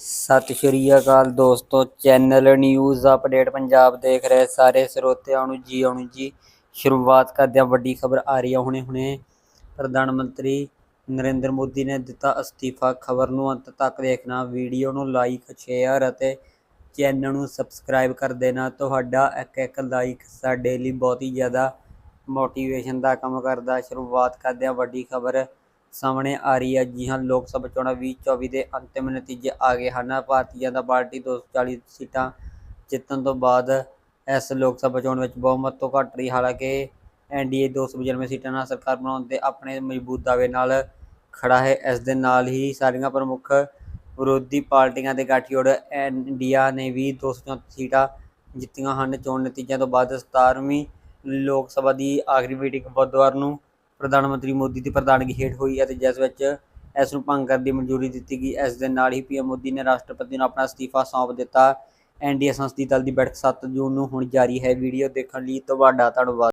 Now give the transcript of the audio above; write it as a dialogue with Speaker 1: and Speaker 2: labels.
Speaker 1: ਸਤਿ ਸ਼੍ਰੀ ਅਕਾਲ ਦੋਸਤੋ, channel news update Punjab ਦੇਖ ਰਹੇ ਸਾਰੇ ਸਰੋਤਿਆਂ ਨੂੰ ਜੀ, ਆਉਣ ਜੀ। ਸ਼ੁਰੂਆਤ ਕਰਦੇ ਹਾਂ, ਵੱਡੀ ਖਬਰ ਆ ਰਹੀ ਹੈ ਹੁਣੇ ਹੁਣੇ। ਪ੍ਰਧਾਨ ਮੰਤਰੀ ਨਰਿੰਦਰ ਮੋਦੀ ਨੇ ਦਿੱਤਾ ਅਸਤੀਫਾ। ਖਬਰ ਨੂੰ ਅੰਤ ਤੱਕ ਦੇਖਣਾ, ਵੀਡੀਓ ਨੂੰ ਲਾਈਕ ਸ਼ੇਅਰ ਅਤੇ ਚੈਨਲ ਨੂੰ ਸਬਸਕ੍ਰਾਈਬ ਕਰ ਦੇਣਾ। ਤੁਹਾਡਾ ਇੱਕ ਇੱਕ ਲਾਈਕ ਸਾਡੇ ਲਈ ਬਹੁਤ ਹੀ ਜ਼ਿਆਦਾ ਮੋਟੀਵੇਸ਼ਨ ਦਾ ਕੰਮ ਕਰਦਾ। ਸ਼ੁਰੂਆਤ ਕਰਦੇ ਹਾਂ, ਵੱਡੀ ਖਬਰ। ਸਾਹਮਣੇ ਆ ਰਹੀ ਹੈ। ਜੀ ਹਾਂ, ਲੋਕ ਸਭਾ ਚੋਣਾਂ 2024 ਦੇ ਅੰਤਿਮ ਨਤੀਜੇ ਆ ਗਏ ਹਨ। ਭਾਰਤੀ ਜਨਤਾ ਪਾਰਟੀ 240 ਸੀਟਾਂ ਜਿੱਤਣ ਤੋਂ ਬਾਅਦ ਇਸ ਲੋਕ ਸਭਾ ਚੋਣ ਵਿੱਚ ਬਹੁਮਤ ਤੋਂ ਘੱਟ ਰਹੀ। ਹਾਲਾਂਕਿ ਐਨਡੀਏ 295 ਸੀਟਾਂ ਨਾਲ ਸਰਕਾਰ ਬਣਾਉਣ ਦੇ ਆਪਣੇ ਮਜ਼ਬੂਤ ਦਾਅਵੇ ਨਾਲ ਖੜਾ ਹੈ। ਇਸ ਦੇ ਨਾਲ ਹੀ ਸਾਰੀਆਂ ਪ੍ਰਮੁੱਖ ਵਿਰੋਧੀ ਪਾਰਟੀਆਂ ਦੇ ਗਠਜੋੜ ਇੰਡੀਆ ਨੇ ਵੀ 234 ਸੀਟਾਂ ਜਿੱਤੀਆਂ ਹਨ। ਚੋਣ ਨਤੀਜਿਆਂ ਤੋਂ ਬਾਅਦ 17ਵੀਂ ਲੋਕ ਸਭਾ ਦੀ ਆਖਰੀ ਮੀਟਿੰਗ ਬੁੱਧਵਾਰ ਨੂੰ ਪ੍ਰਧਾਨ ਮੰਤਰੀ ਮੋਦੀ ਦੀ ਪ੍ਰਧਾਨਗੀ ਹੇਠ ਹੋਈ ਅਤੇ ਜਿਸ ਵਿੱਚ ਇਸ ਨੂੰ ਭੰਗ ਕਰਨ ਦੀ ਮਨਜ਼ੂਰੀ ਦਿੱਤੀ ਗਈ। ਇਸ ਦੇ ਨਾਲ ਹੀ ਪੀਐਮ ਮੋਦੀ ਨੇ ਰਾਸ਼ਟਰਪਤੀ ਨੂੰ ਆਪਣਾ ਅਸਤੀਫਾ ਸੌਂਪ ਦਿੱਤਾ। ਐਨਡੀਏ ਸੰਸਦੀ ਦਲ ਦੀ ਬੈਠਕ 7 ਜੂਨ ਨੂੰ ਹੁਣ ਜਾਰੀ ਹੈ। ਵੀਡੀਓ ਦੇਖਣ ਲਈ ਤੁਹਾਡਾ ਧੰਨਵਾਦ।